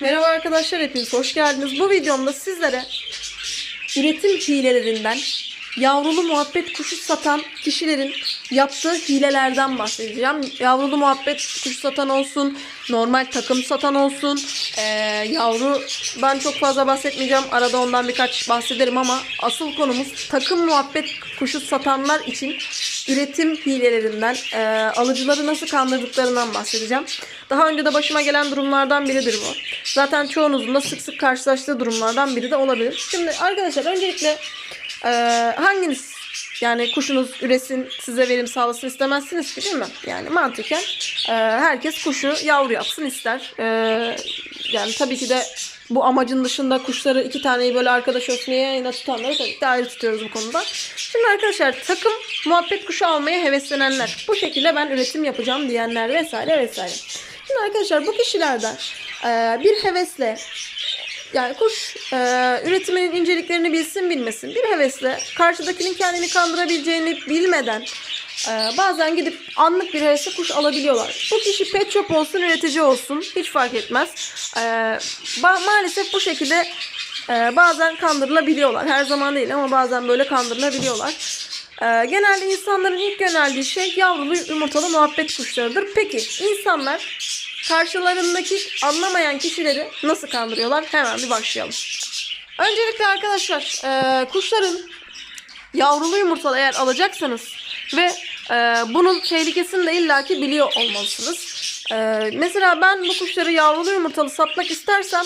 Merhaba arkadaşlar hepiniz hoş geldiniz. Bu videomda sizlere üretim hilelerinden yavrulu muhabbet kuşu satan kişilerin yaptığı hilelerden bahsedeceğim. Yavrulu muhabbet kuşu satan olsun, normal takım satan olsun, ee, yavrudan çok fazla bahsetmeyeceğim. Arada ondan birkaç bahsederim ama asıl konumuz takım muhabbet kuşu satanlar için üretim hilelerinden, ee, alıcıları nasıl kandırdıklarından bahsedeceğim. Daha önce de başıma gelen durumlardan biridir bu. Zaten çoğunuzun da sık sık karşılaştığı durumlardan biri de olabilir. Şimdi arkadaşlar öncelikle ee, hanginiz yani kuşunuz üresin size verim sağlasın istemezsiniz ki değil mi? Yani mantıken e, herkes kuşu yavru yapsın ister. E, yani tabii ki de bu amacın dışında kuşları iki taneyi böyle arkadaş diye yayına tutanları tabii ayrı tutuyoruz bu konuda. Şimdi arkadaşlar takım muhabbet kuşu almaya heveslenenler bu şekilde ben üretim yapacağım diyenler vesaire vesaire. Şimdi arkadaşlar bu kişilerden e, bir hevesle yani kuş e, üretiminin inceliklerini bilsin bilmesin bir hevesle karşıdakinin kendini kandırabileceğini bilmeden e, bazen gidip anlık bir hevesle kuş alabiliyorlar. Bu kişi pet shop olsun üretici olsun hiç fark etmez. E, ba- maalesef bu şekilde e, bazen kandırılabiliyorlar. Her zaman değil ama bazen böyle kandırılabiliyorlar. E, genelde insanların ilk yöneldiği şey yavrulu yumurtalı muhabbet kuşlarıdır. Peki insanlar karşılarındaki anlamayan kişileri nasıl kandırıyorlar? Hemen bir başlayalım. Öncelikle arkadaşlar e, kuşların yavrulu yumurtalı eğer alacaksanız ve e, bunun tehlikesini de illaki biliyor olmalısınız. E, mesela ben bu kuşları yavrulu yumurtalı satmak istersem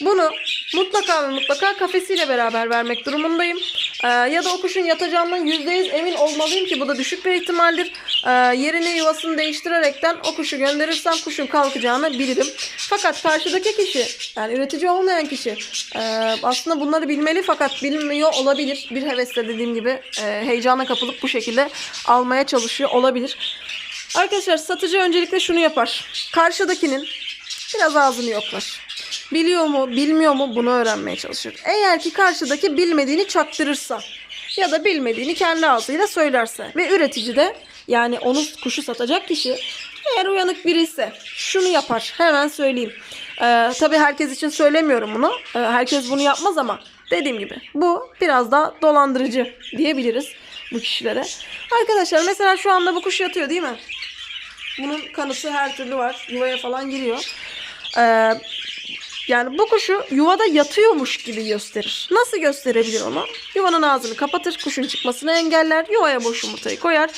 bunu mutlaka ve mutlaka kafesiyle beraber vermek durumundayım. E, ya da o kuşun yatacağından %100 emin olmalıyım ki bu da düşük bir ihtimaldir. E, yerini yuvasını değiştirerekten o kuşu gönderirsem kuşun kalkacağını bilirim. Fakat karşıdaki kişi yani üretici olmayan kişi e, aslında bunları bilmeli fakat bilmiyor olabilir. Bir hevesle dediğim gibi e, heyecana kapılıp bu şekilde almaya çalışıyor olabilir. Arkadaşlar satıcı öncelikle şunu yapar. Karşıdakinin biraz ağzını yoklar. Biliyor mu, bilmiyor mu bunu öğrenmeye çalışır. Eğer ki karşıdaki bilmediğini çaktırırsa ya da bilmediğini kendi ağzıyla söylerse ve üretici de yani onu kuşu satacak kişi eğer uyanık biri ise şunu yapar. Hemen söyleyeyim. Ee, tabii herkes için söylemiyorum bunu. Ee, herkes bunu yapmaz ama dediğim gibi bu biraz daha dolandırıcı diyebiliriz bu kişilere. Arkadaşlar mesela şu anda bu kuş yatıyor değil mi? Bunun kanısı her türlü var. Yuvaya falan giriyor. Ee, yani bu kuşu yuvada yatıyormuş gibi gösterir. Nasıl gösterebilir onu? Yuvanın ağzını kapatır, kuşun çıkmasını engeller, yuvaya boş yumurtayı koyar,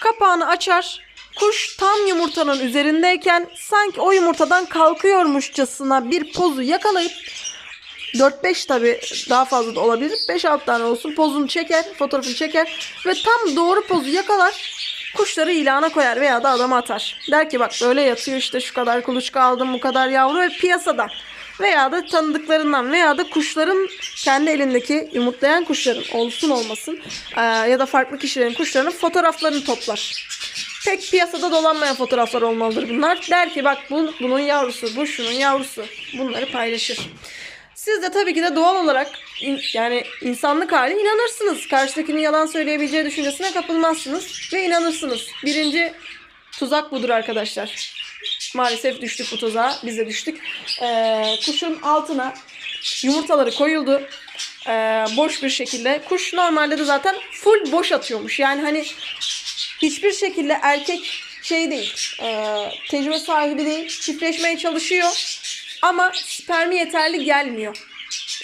kapağını açar. Kuş tam yumurtanın üzerindeyken sanki o yumurtadan kalkıyormuşçasına bir pozu yakalayıp 4-5 tabi daha fazla da olabilir. 5-6 tane olsun pozunu çeker, fotoğrafını çeker ve tam doğru pozu yakalar. Kuşları ilana koyar veya da adama atar. Der ki bak böyle yatıyor işte şu kadar kuluçka aldım bu kadar yavru ve piyasadan veya da tanıdıklarından veya da kuşların kendi elindeki yumurtlayan kuşların olsun olmasın eee, ya da farklı kişilerin kuşlarının fotoğraflarını toplar. Pek piyasada dolanmayan fotoğraflar olmalıdır bunlar. Der ki bak bu bunun yavrusu, bu şunun yavrusu. Bunları paylaşır. Siz de tabii ki de doğal olarak in- yani insanlık hali inanırsınız. Karşıdakinin yalan söyleyebileceği düşüncesine kapılmazsınız ve inanırsınız. Birinci tuzak budur arkadaşlar. Maalesef düştük bu tuzağa. Biz de düştük. Ee, kuşun altına yumurtaları koyuldu. Ee, boş bir şekilde. Kuş normalde de zaten full boş atıyormuş. Yani hani hiçbir şekilde erkek şey değil. e, tecrübe sahibi değil. Çiftleşmeye çalışıyor. Ama spermi yeterli gelmiyor.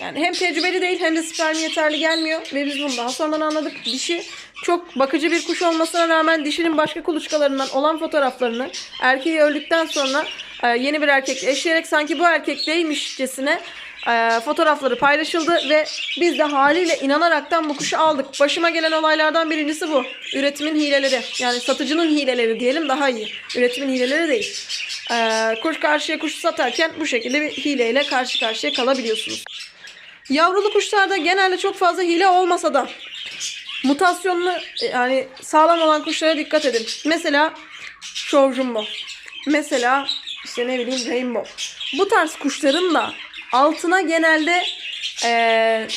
Yani hem tecrübeli değil hem de spermi yeterli gelmiyor. Ve biz bunu daha sonradan anladık. Dişi çok bakıcı bir kuş olmasına rağmen dişinin başka kuluçkalarından olan fotoğraflarını erkeği öldükten sonra e, yeni bir erkekle eşleyerek sanki bu erkekteymişçesine e, fotoğrafları paylaşıldı ve biz de haliyle inanaraktan bu kuşu aldık. Başıma gelen olaylardan birincisi bu. Üretimin hileleri. Yani satıcının hileleri diyelim daha iyi. Üretimin hileleri değil. E, kuş karşıya kuş satarken bu şekilde bir hileyle karşı karşıya kalabiliyorsunuz. Yavrulu kuşlarda genelde çok fazla hile olmasa da mutasyonlu yani sağlam olan kuşlara dikkat edin. Mesela Show Jumbo. Mesela işte ne bileyim Rainbow. Bu tarz kuşların da altına genelde eee,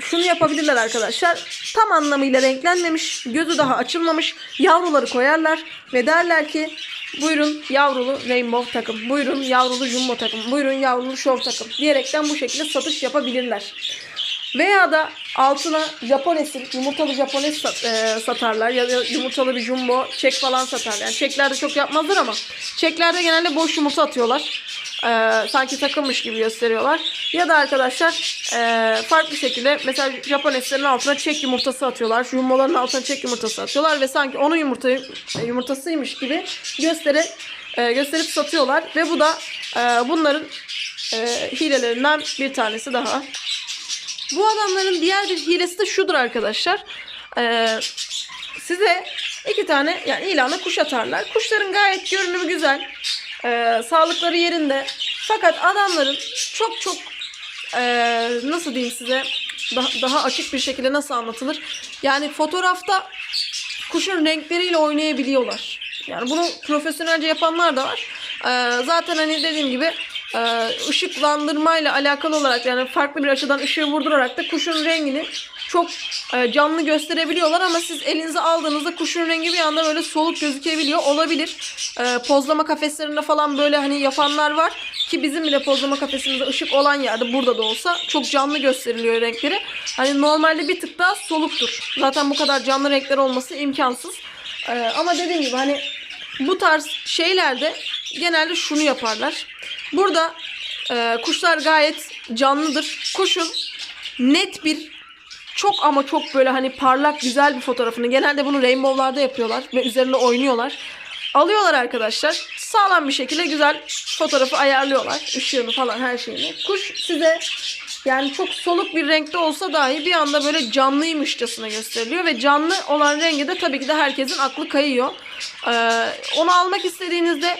şunu yapabilirler arkadaşlar. Tam anlamıyla renklenmemiş, gözü daha açılmamış yavruları koyarlar ve derler ki Buyurun yavrulu rainbow takım. Buyurun yavrulu jumbo takım. Buyurun yavrulu show takım. Diyerekten bu şekilde satış yapabilirler. Veya da altına Japones'in yumurtalı Japones sat- e, satarlar ya da yumurtalı bir jumbo çek falan satarlar. Yani çeklerde çok yapmazlar ama çeklerde genelde boş yumurta atıyorlar. E, sanki takılmış gibi gösteriyorlar. Ya da arkadaşlar e, farklı şekilde mesela Japoneslerin altına çek yumurtası atıyorlar. Jumboların altına çek yumurtası atıyorlar ve sanki onun yumurta yumurtasıymış gibi göstere e, gösterip satıyorlar ve bu da e, bunların e, hilelerinden bir tanesi daha. Bu adamların diğer bir hilesi de şudur arkadaşlar. Ee, size iki tane yani ilana kuş atarlar. Kuşların gayet görünümü güzel. Ee, sağlıkları yerinde. Fakat adamların çok çok ee, nasıl diyeyim size daha, daha açık bir şekilde nasıl anlatılır? Yani fotoğrafta kuşun renkleriyle oynayabiliyorlar. Yani bunu profesyonelce yapanlar da var. Ee, zaten hani dediğim gibi ışıklandırmayla alakalı olarak yani farklı bir açıdan ışığı vurdurarak da kuşun rengini çok e, canlı gösterebiliyorlar ama siz elinize aldığınızda kuşun rengi bir anda böyle soluk gözükebiliyor olabilir. E, pozlama kafeslerinde falan böyle hani yapanlar var ki bizim bile pozlama kafesimizde ışık olan yerde burada da olsa çok canlı gösteriliyor renkleri. Hani normalde bir tık daha soluktur. Zaten bu kadar canlı renkler olması imkansız. E, ama dediğim gibi hani bu tarz şeylerde genelde şunu yaparlar. Burada e, kuşlar gayet canlıdır. Kuşun net bir çok ama çok böyle hani parlak güzel bir fotoğrafını genelde bunu rainbow'larda yapıyorlar ve üzerinde oynuyorlar. Alıyorlar arkadaşlar. Sağlam bir şekilde güzel fotoğrafı ayarlıyorlar. Işığını falan her şeyini. Kuş size yani çok soluk bir renkte olsa dahi bir anda böyle canlıymışçasına gösteriliyor ve canlı olan rengi de tabii ki de herkesin aklı kayıyor. Ee, onu almak istediğinizde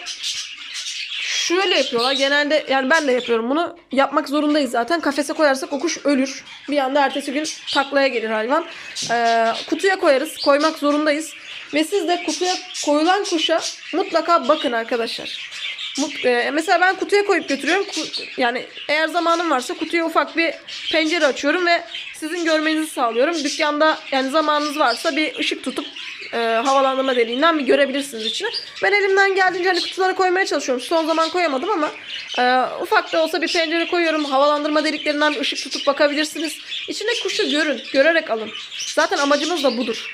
şöyle yapıyorlar. Genelde yani ben de yapıyorum bunu. Yapmak zorundayız zaten. Kafese koyarsak o kuş ölür. Bir anda ertesi gün taklaya gelir hayvan. Ee, kutuya koyarız. Koymak zorundayız. Ve siz de kutuya koyulan kuşa mutlaka bakın arkadaşlar. Mut- e, mesela ben kutuya koyup götürüyorum. Ku- yani eğer zamanım varsa kutuya ufak bir pencere açıyorum ve sizin görmenizi sağlıyorum. Dükkanda yani zamanınız varsa bir ışık tutup e, havalandırma deliğinden bir görebilirsiniz içine. Ben elimden geldiğince hani kutulara koymaya çalışıyorum. Son zaman koyamadım ama e, ufak da olsa bir pencere koyuyorum. Havalandırma deliklerinden bir ışık tutup bakabilirsiniz. İçinde kuşu görün, görerek alın. Zaten amacımız da budur.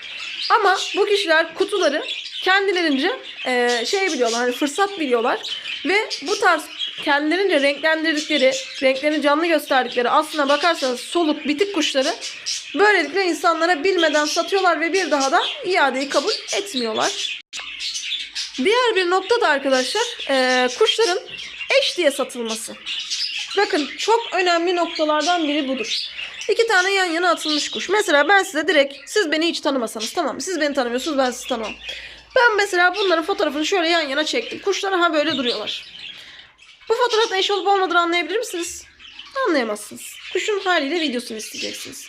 Ama bu kişiler kutuları kendilerince e, şey biliyorlar, hani fırsat biliyorlar ve bu tarz kendilerince renklendirdikleri, renklerini canlı gösterdikleri aslına bakarsanız soluk bitik kuşları böylelikle insanlara bilmeden satıyorlar ve bir daha da iadeyi kabul etmiyorlar. Diğer bir nokta da arkadaşlar e, kuşların eş diye satılması. Bakın çok önemli noktalardan biri budur. İki tane yan yana atılmış kuş. Mesela ben size direkt siz beni hiç tanımasanız tamam mı? Siz beni tanımıyorsunuz ben sizi tanımam. Ben mesela bunların fotoğrafını şöyle yan yana çektim. Kuşlar ha böyle duruyorlar. Bu fotoğrafta eş olup olmadığını anlayabilir misiniz? Anlayamazsınız. Kuşun haliyle videosunu isteyeceksiniz.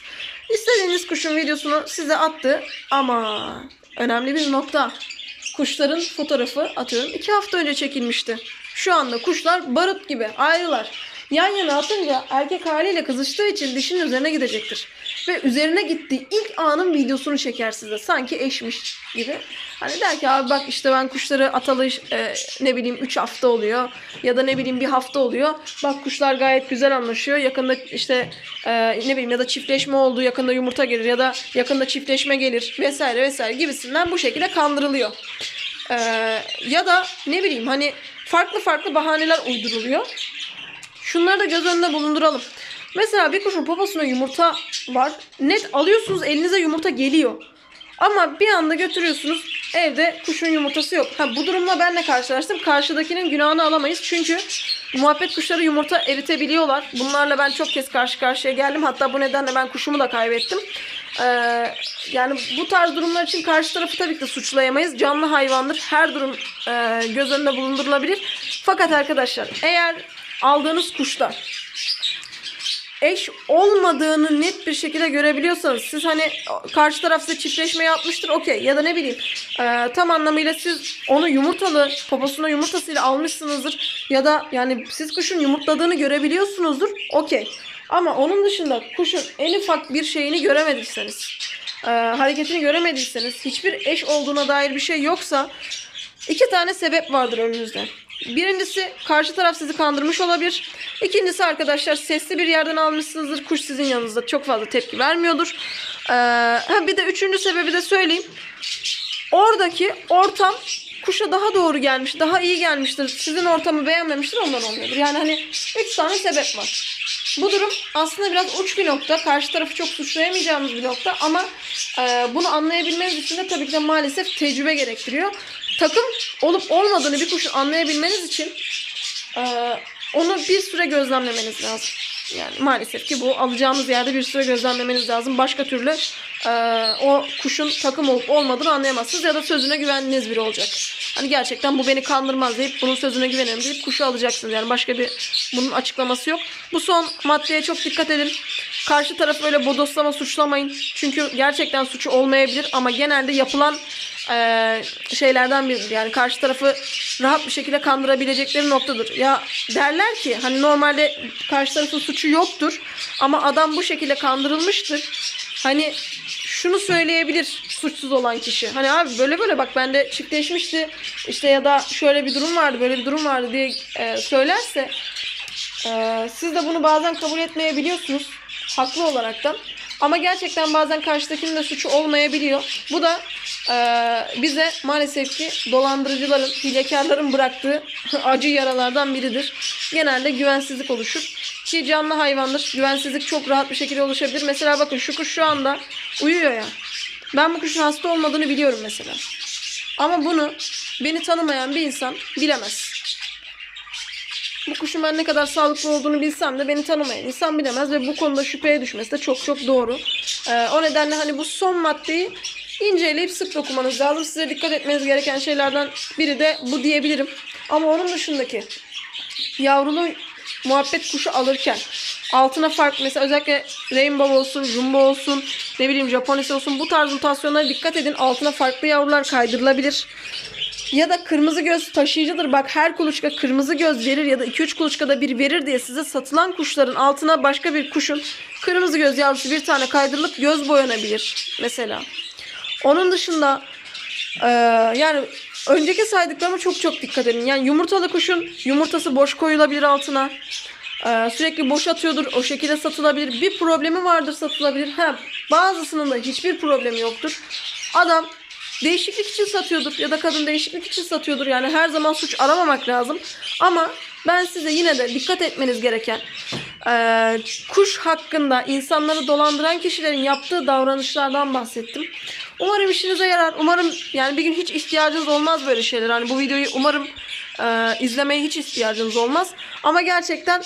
İstediğiniz kuşun videosunu size attı ama önemli bir nokta. Kuşların fotoğrafı atıyorum iki hafta önce çekilmişti. Şu anda kuşlar barut gibi ayrılar. Yan yana atınca erkek haliyle kızıştığı için dişinin üzerine gidecektir. Ve üzerine gittiği ilk anın videosunu çeker size. Sanki eşmiş gibi. Hani der ki abi bak işte ben kuşları atalı e, ne bileyim 3 hafta oluyor. Ya da ne bileyim bir hafta oluyor. Bak kuşlar gayet güzel anlaşıyor. Yakında işte e, ne bileyim ya da çiftleşme oldu. Yakında yumurta gelir ya da yakında çiftleşme gelir vesaire vesaire gibisinden bu şekilde kandırılıyor. E, ya da ne bileyim hani farklı farklı bahaneler uyduruluyor. Şunları da göz önünde bulunduralım. Mesela bir kuşun poposuna yumurta var. Net alıyorsunuz elinize yumurta geliyor. Ama bir anda götürüyorsunuz evde kuşun yumurtası yok. Ha, bu durumla ben de karşılaştım. Karşıdakinin günahını alamayız. Çünkü muhabbet kuşları yumurta eritebiliyorlar. Bunlarla ben çok kez karşı karşıya geldim. Hatta bu nedenle ben kuşumu da kaybettim. Ee, yani bu tarz durumlar için karşı tarafı tabii ki de suçlayamayız. Canlı hayvandır. Her durum e, göz önünde bulundurulabilir. Fakat arkadaşlar eğer aldığınız kuşlar eş olmadığını net bir şekilde görebiliyorsanız siz hani karşı taraf size çiftleşme yapmıştır okey. Ya da ne bileyim e, tam anlamıyla siz onu yumurtalı poposuna yumurtasıyla almışsınızdır. Ya da yani siz kuşun yumurtladığını görebiliyorsunuzdur okey. Ama onun dışında kuşun en ufak bir şeyini göremediyseniz e, hareketini göremediyseniz hiçbir eş olduğuna dair bir şey yoksa İki tane sebep vardır önünüzde. Birincisi karşı taraf sizi kandırmış olabilir. İkincisi arkadaşlar sesli bir yerden almışsınızdır. Kuş sizin yanınızda çok fazla tepki vermiyordur. Ee, bir de üçüncü sebebi de söyleyeyim. Oradaki ortam kuşa daha doğru gelmiş, daha iyi gelmiştir. Sizin ortamı beğenmemiştir ondan olmuyordur. Yani hani üç tane sebep var. Bu durum aslında biraz uç bir nokta. Karşı tarafı çok suçlayamayacağımız bir nokta ama e, bunu anlayabilmeniz için de tabii ki de maalesef tecrübe gerektiriyor. Takım olup olmadığını bir kuşun anlayabilmeniz için e, onu bir süre gözlemlemeniz lazım. Yani maalesef ki bu alacağınız yerde bir süre gözlemlemeniz lazım. Başka türlü e, o kuşun takım olup olmadığını anlayamazsınız ya da sözüne güvendiğiniz biri olacak. Hani gerçekten bu beni kandırmaz deyip bunun sözüne güvenirim deyip kuşu alacaksınız. Yani başka bir bunun açıklaması yok. Bu son maddeye çok dikkat edin. Karşı tarafı öyle bodoslama suçlamayın. Çünkü gerçekten suçu olmayabilir ama genelde yapılan e, şeylerden biridir. Yani karşı tarafı rahat bir şekilde kandırabilecekleri noktadır. Ya derler ki hani normalde karşı tarafın suçu yoktur ama adam bu şekilde kandırılmıştır. Hani şunu söyleyebilir suçsuz olan kişi. Hani abi böyle böyle bak bende çiftleşmişti işte ya da şöyle bir durum vardı böyle bir durum vardı diye e, söylerse e, siz de bunu bazen kabul etmeyebiliyorsunuz. Haklı olaraktan. Ama gerçekten bazen karşıdakinin de suçu olmayabiliyor. Bu da e, bize maalesef ki dolandırıcıların, hilekarların bıraktığı acı yaralardan biridir. Genelde güvensizlik oluşur. Ki canlı hayvandır. Güvensizlik çok rahat bir şekilde oluşabilir. Mesela bakın şu kuş şu anda uyuyor ya. Ben bu kuşun hasta olmadığını biliyorum mesela. Ama bunu beni tanımayan bir insan bilemez. Bu kuşun ben ne kadar sağlıklı olduğunu bilsem de beni tanımayan insan bilemez ve bu konuda şüpheye düşmesi de çok çok doğru. Ee, o nedenle hani bu son maddeyi inceleyip sık dokumanız lazım. Size dikkat etmeniz gereken şeylerden biri de bu diyebilirim. Ama onun dışındaki yavrulu muhabbet kuşu alırken altına farklı mesela özellikle rainbow olsun, jumbo olsun, ne bileyim japonesi olsun bu tarz mutasyonlara dikkat edin. Altına farklı yavrular kaydırılabilir. Ya da kırmızı göz taşıyıcıdır. Bak her kuluçka kırmızı göz verir ya da 2-3 kuluçkada bir verir diye size satılan kuşların altına başka bir kuşun kırmızı göz yavrusu bir tane kaydırılıp göz boyanabilir mesela. Onun dışında eee, yani önceki saydıklarıma çok çok dikkat edin. Yani yumurtalı kuşun yumurtası boş koyulabilir altına. Eee, sürekli boş atıyordur. O şekilde satılabilir. Bir problemi vardır satılabilir. Ha, bazısının da hiçbir problemi yoktur. Adam değişiklik için satıyordur ya da kadın değişiklik için satıyordur. Yani her zaman suç aramamak lazım. Ama ben size yine de dikkat etmeniz gereken eee, kuş hakkında insanları dolandıran kişilerin yaptığı davranışlardan bahsettim. Umarım işinize yarar. Umarım yani bir gün hiç ihtiyacınız olmaz böyle şeyler. Hani bu videoyu umarım eee, izlemeye hiç ihtiyacınız olmaz. Ama gerçekten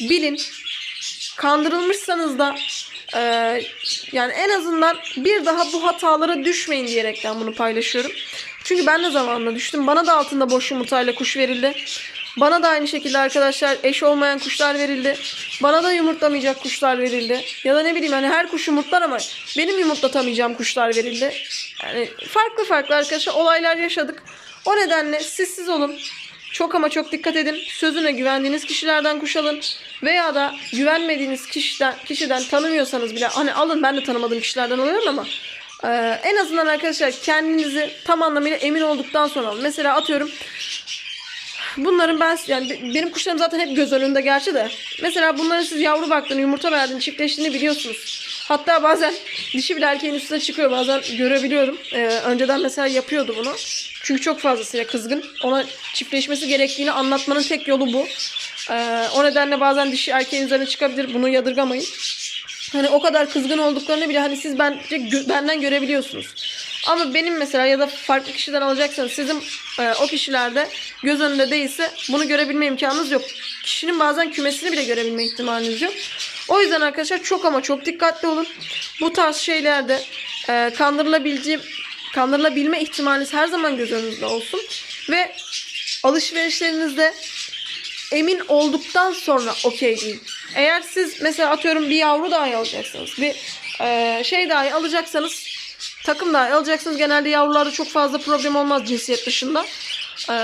bilin. Kandırılmışsanız da eee, yani en azından bir daha bu hatalara düşmeyin diyerekten bunu paylaşıyorum. Çünkü ben de zamanında düştüm. Bana da altında boş yumurtayla kuş verildi. Bana da aynı şekilde arkadaşlar eş olmayan kuşlar verildi. Bana da yumurtlamayacak kuşlar verildi. Ya da ne bileyim hani her kuş yumurtlar ama benim yumurtlatamayacağım kuşlar verildi. Yani farklı farklı arkadaşlar olaylar yaşadık. O nedenle siz siz olun. Çok ama çok dikkat edin. Sözüne güvendiğiniz kişilerden kuş alın. Veya da güvenmediğiniz kişiden, kişiden tanımıyorsanız bile hani alın ben de tanımadığım kişilerden alıyorum ama e, en azından arkadaşlar kendinizi tam anlamıyla emin olduktan sonra alın. Mesela atıyorum Bunların ben yani be- benim kuşlarım zaten hep göz önünde gerçi de. Mesela bunların siz yavru baktığını, yumurta verdiğini, çiftleştiğini biliyorsunuz. Hatta bazen dişi bile erkeğin üstüne çıkıyor. Bazen görebiliyorum. Ee, önceden mesela yapıyordu bunu. Çünkü çok fazlasıyla kızgın. Ona çiftleşmesi gerektiğini anlatmanın tek yolu bu. Ee, o nedenle bazen dişi erkeğin üzerine çıkabilir. Bunu yadırgamayın. Hani o kadar kızgın olduklarını bile hani siz bence gö- benden görebiliyorsunuz. Ama benim mesela ya da farklı kişiden alacaksanız sizin e, o kişilerde göz önünde değilse bunu görebilme imkanınız yok. Kişinin bazen kümesini bile görebilme ihtimaliniz yok. O yüzden arkadaşlar çok ama çok dikkatli olun. Bu tarz şeylerde e, kandırılabileceği kandırılabilme ihtimaliniz her zaman göz önünüzde olsun. Ve alışverişlerinizde emin olduktan sonra okey deyin. Eğer siz mesela atıyorum bir yavru dahi alacaksınız. Bir e, şey dahi alacaksanız takım dahi alacaksınız. Genelde yavrularda çok fazla problem olmaz cinsiyet dışında. E,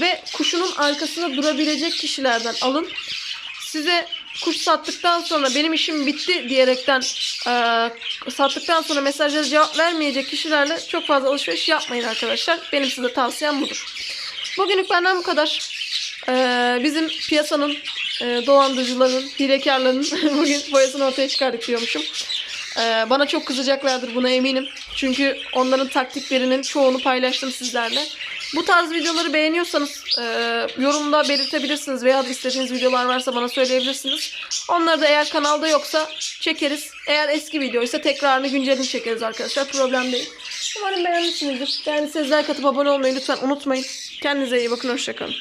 ve kuşunun arkasında durabilecek kişilerden alın. Size kuş sattıktan sonra benim işim bitti diyerekten e, sattıktan sonra mesajlara cevap vermeyecek kişilerle çok fazla alışveriş yapmayın arkadaşlar. Benim size tavsiyem budur. Bugünlük benden bu kadar. Ee, bizim piyasanın e, dolandırıcıların, hilekarların bugün boyasını ortaya çıkardık diyormuşum. Ee, bana çok kızacaklardır buna eminim. Çünkü onların taktiklerinin çoğunu paylaştım sizlerle. Bu tarz videoları beğeniyorsanız e, yorumda belirtebilirsiniz veya istediğiniz videolar varsa bana söyleyebilirsiniz. Onları da eğer kanalda yoksa çekeriz. Eğer eski video ise tekrarını güncelini çekeriz arkadaşlar. Problem değil. Umarım beğenmişsinizdir. Beğendiyseniz like atıp abone olmayı lütfen unutmayın. Kendinize iyi bakın. Hoşçakalın.